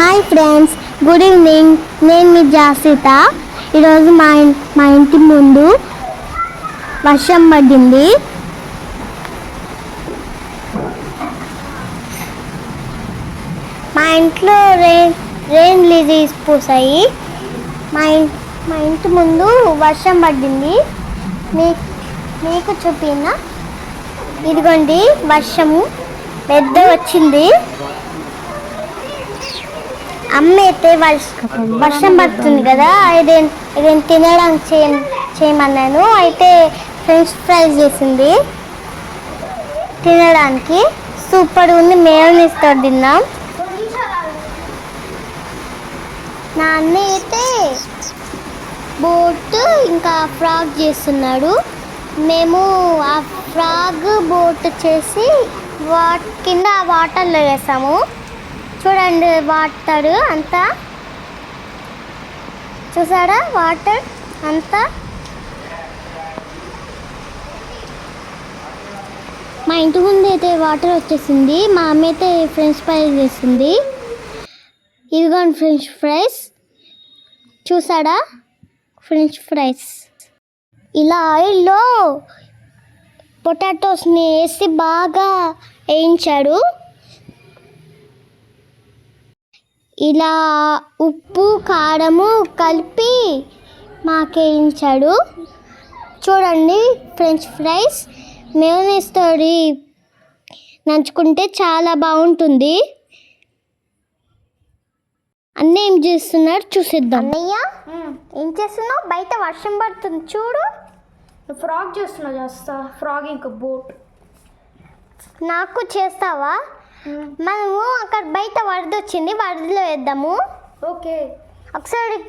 Hi friends good evening నేను మీ జాసిత ఈరోజు మా మా ఇంటి ముందు వర్షం పడింది. మా ఇంట్లో రెయిన్ రెయిన్ లిజీస్ పూసాయి. మా మా ఇంటి ముందు వర్షం పడింది. మీ మీకు చూపిన ఇదిగోండి వర్షము. పెద్ద వచ్చింది. అమ్మ అయితే వర్షం పడుతుంది కదా ఇది ఇది తినడానికి చేయ చేయమన్నాను. అయితే ఫ్రెంచ్ ఫ్రైస్ చేసింది. తినడానికి సూపర్ ఉంది మేయోనీస్తో తిన్నాం. నా అన్న అయితే బోట్ ఇంకా ఫ్రాగ్ చేస్తున్నాడు. మేము ఆ ఫ్రాగ్ బోట్ చేసి వాట్ కింద వాటర్లో వేసాము. చూడండి వాటర్ అంతా. చూసారా వాటర్ అంతా? మా ఇంటి ముందు అయితే వాటర్ వచ్చేసింది మా అమ్మ అయితే ఫ్రెంచ్ ఫ్రైస్ చేసింది. ఇదిగోండి ఫ్రెంచ్ ఫ్రైస్. చూసాడా ఫ్రెంచ్ ఫ్రైస్. ఇలా ఆయిల్లో పొటాటోస్ని వేసి బాగా వేయించాడు. ఇలా ఉప్పు కారము కలిపి మాకేయించాడు. చూడండి ఫ్రెంచ్ ఫ్రైస్. మేయోనీస్తో నంచుకుంటే చాలా బాగుంటుంది. అన్న ఏం చేస్తున్నాడు చూసిద్దాం. అన్నయ్య ఏం చేస్తున్నావు? బయట వర్షం పడుతుంది చూడు. ఫ్రాగ్ చేస్తున్నా చేస్తా ఫ్రాగ్ ఇంకా బోట్. నాకు చేస్తావా? మనము అక్కడ బయట వరద వచ్చింది వరదలో వేద్దాము. ఓకే. ఒకసారి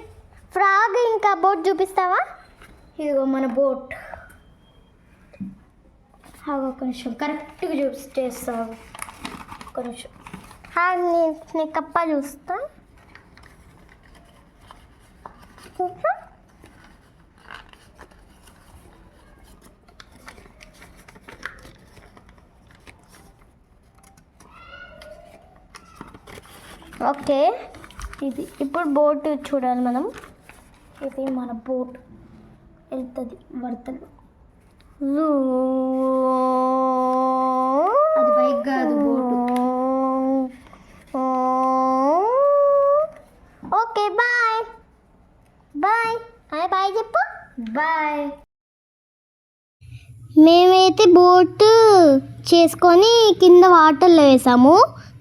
ఫ్రాగ్ ఇంకా బోట్ చూపిస్తావా? ఇదిగో మన బోట్. ఒక నిమిషం కరెక్ట్గా చూసి చేస్తావు ఒక నిమిషం. హా, నీ- నీ కప్ప చూస్తా. ఓకే. ఇది ఇప్పుడు బోట్ చూడాలి మనం. ఇది మన బోట్. వెళ్తుంది వరదలు. అది బైక్ కాదు boat. Okay bye. Bye. Bye bye చెప్పు. బాయ్. మేమైతే బోట్ చేసుకొని కింద వాటర్లో వేసాము.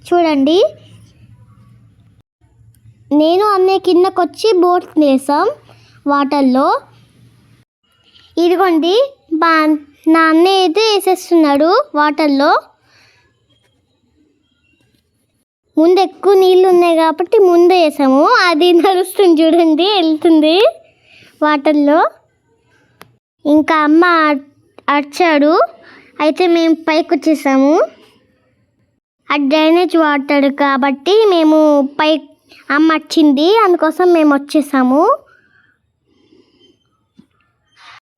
చూడండి. నేను అన్నయ్య కిందకొచ్చి బోట్ వేసాం వాటర్లో. ఇదిగోండి బా నా అన్నయ్య అయితే వేసేస్తున్నాడు వాటర్లో. ముందు ఎక్కువ నీళ్ళు ఉన్నాయి కాబట్టి ముందు వేసాము. అది నడుస్తుంది చూడండి వెళ్తుంది వాటర్లో. ఇంకా అమ్మ అడిచాడు అరిచాడు. అయితే మేము పైకి వచ్చేసాము. ఆ డ్రైనేజ్ వాటర్ కాబట్టి మేము పై అమ్మ వచ్చింది అందుకోసం మేము వచ్చేసాము.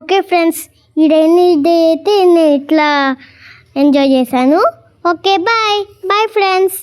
ఓకే ఫ్రెండ్స్ ఈ రైనీ డే అయితే నేను ఇట్లా ఎంజాయ్ చేశాను. Okay bye bye friends.